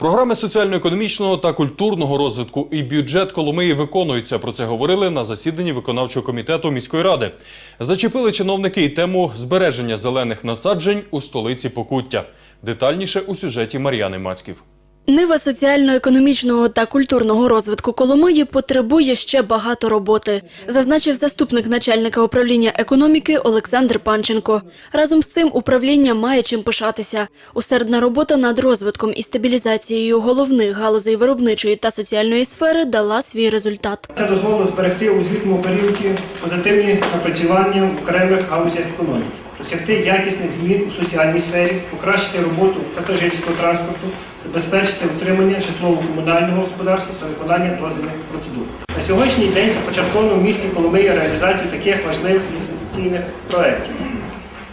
Програми соціально-економічного та культурного розвитку і бюджет Коломиї виконуються. Про це говорили на засіданні виконавчого комітету міської ради. Зачепили чиновники і тему збереження зелених насаджень у столиці Покуття. Детальніше у сюжеті Мар'яни Мацьків. Нива соціально-економічного та культурного розвитку Коломиї потребує ще багато роботи, зазначив заступник начальника управління економіки Олександр Панченко. Разом з цим управління має чим пишатися. Усердна робота над розвитком і стабілізацією головних галузей виробничої та соціальної сфери дала свій результат. Це дозволило зберегти у звітному періоді позитивні напрацювання в окремих галузях економіки, досягти якісних змін у соціальній сфері, покращити роботу пасажирського транспорту, забезпечити утримання житлово-комунального господарства та виконання дозвільних процедур. На сьогоднішній день започатковано в місті Коломиї реалізацію таких важливих інвестиційних проєктів.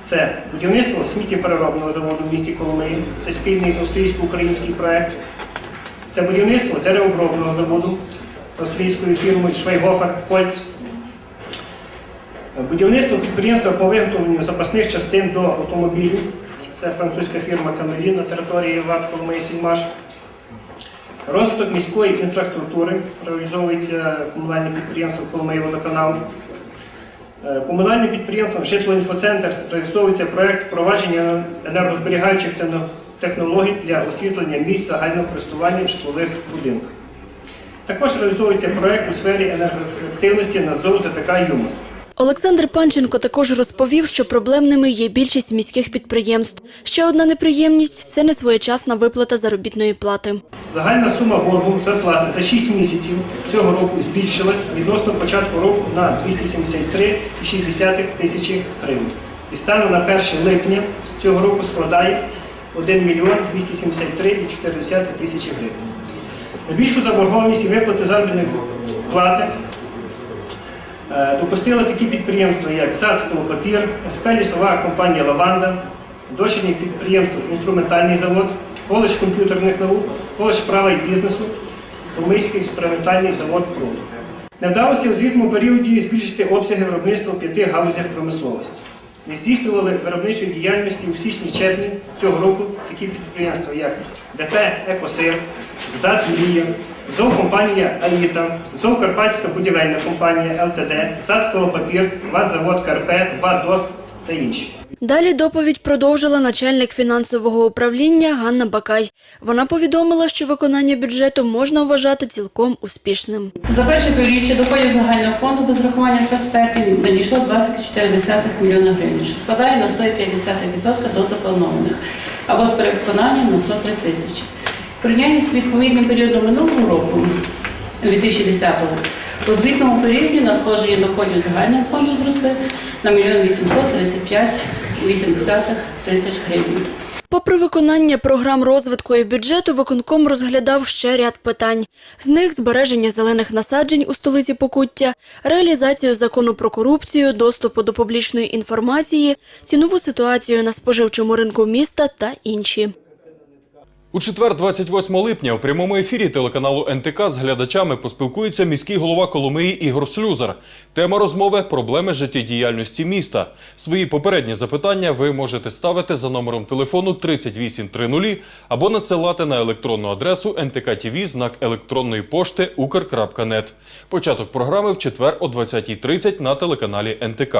Це будівництво сміттєпереробного заводу в місті Коломиї, це спільний австрійсько-український проєкт. Це будівництво деревообробного заводу австрійською фірмою Швейгофер Хольц. Будівництво підприємства по виготовленню запасних частин до автомобілів. Це французька фірма Камелін на території ВАТ Коломиї Сільмаш. Розвиток міської інфраструктури реалізовується комунальним підприємством Коломиї Водоканал. Е, Комунальним підприємством Житлоінфоцентр реалізовується проект впровадження енергозберігаючих технологій для освітлення місць загального користування в житлових будинках. Також реалізовується проект у сфері енергоефективності надзору ЗПК ЮМОС. Олександр Панченко також розповів, що проблемними є більшість міських підприємств. Ще одна неприємність це несвоєчасна виплата заробітної плати. Загальна сума боргу зарплати за 6 місяців цього року збільшилась відносно початку року на 273,6 тисячі гривень. І станом на 1 липня цього року складає 1 мільйон 273,4 тисячі гривень. Найбільшу заборгованість і виплати заробітної плати е, допустили такі підприємства, як САД «Колопапір», СП «Лісова компанія «Лаванда», дочірнє підприємство «Інструментальний завод», коледж комп'ютерних наук, коледж права і бізнесу, Коломийський експериментальний завод «Пруд». Не вдалося у звітному періоді збільшити обсяги виробництва в п'яти галузях промисловості. Не здійснювали виробничої діяльності у січні-червні цього року такі підприємства, як ДП «Екосир», ЗАД «Мрія», зоокомпанія «Аїта», зоокарпатська будівельна компанія ЛТД, ЗАД «Колопапір», ВАД-завод КРП, ВАД «ДОСТ» та інші. Далі доповідь продовжила начальник фінансового управління Ганна Бакай. Вона повідомила, що виконання бюджету можна вважати цілком успішним. За перше півріччя доходів загального фонду без рахування трансфертів надійшло 24,4 мільйона гривень, що складає на 150% до запланованих, або з перевиконанням на 103 тисячі. Порівнянні з відповідним періодом минулого року, 2010-го, у звітному періоді надходження доходів загального фонду зросли на 1 835,8 тисяч гривень. Попри виконання програм розвитку і бюджету, виконком розглядав ще ряд питань. З них збереження зелених насаджень у столиці Покуття, реалізацію закону про корупцію, доступу до публічної інформації, цінову ситуацію на споживчому ринку міста та інші. У четвер, 28 липня, у прямому ефірі телеканалу НТК з глядачами поспілкується міський голова Коломиї Ігор Слюзар. Тема розмови проблеми життєдіяльності міста. Свої попередні запитання ви можете ставити за номером телефону 3830 або надсилати на електронну адресу ntk.tv знак електронної пошти ukr.net. Початок програми в четвер о 20.30 на телеканалі НТК.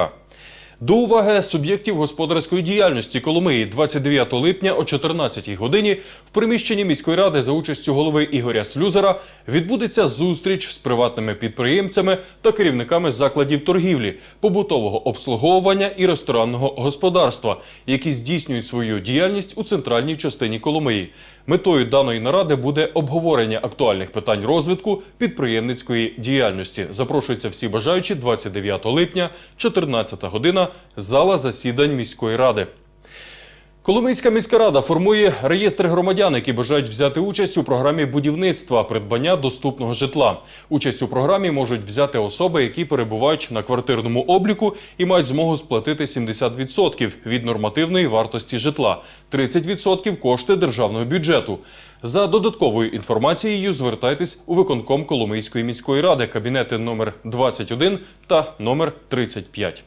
До уваги суб'єктів господарської діяльності Коломиї 29 липня о 14 годині в приміщенні міської ради за участю голови Ігоря Слюзера відбудеться зустріч з приватними підприємцями та керівниками закладів торгівлі, побутового обслуговування і ресторанного господарства, які здійснюють свою діяльність у центральній частині Коломиї. Метою даної наради буде обговорення актуальних питань розвитку підприємницької діяльності. Запрошуються всі бажаючі 29 липня, 14 година, зала засідань міської ради. Коломийська міська рада формує реєстр громадян, які бажають взяти участь у програмі будівництва придбання доступного житла. Участь у програмі можуть взяти особи, які перебувають на квартирному обліку і мають змогу сплатити 70% від нормативної вартості житла, 30% кошти державного бюджету. За додатковою інформацією звертайтесь у виконком Коломийської міської ради, кабінети номер 21 та номер 35.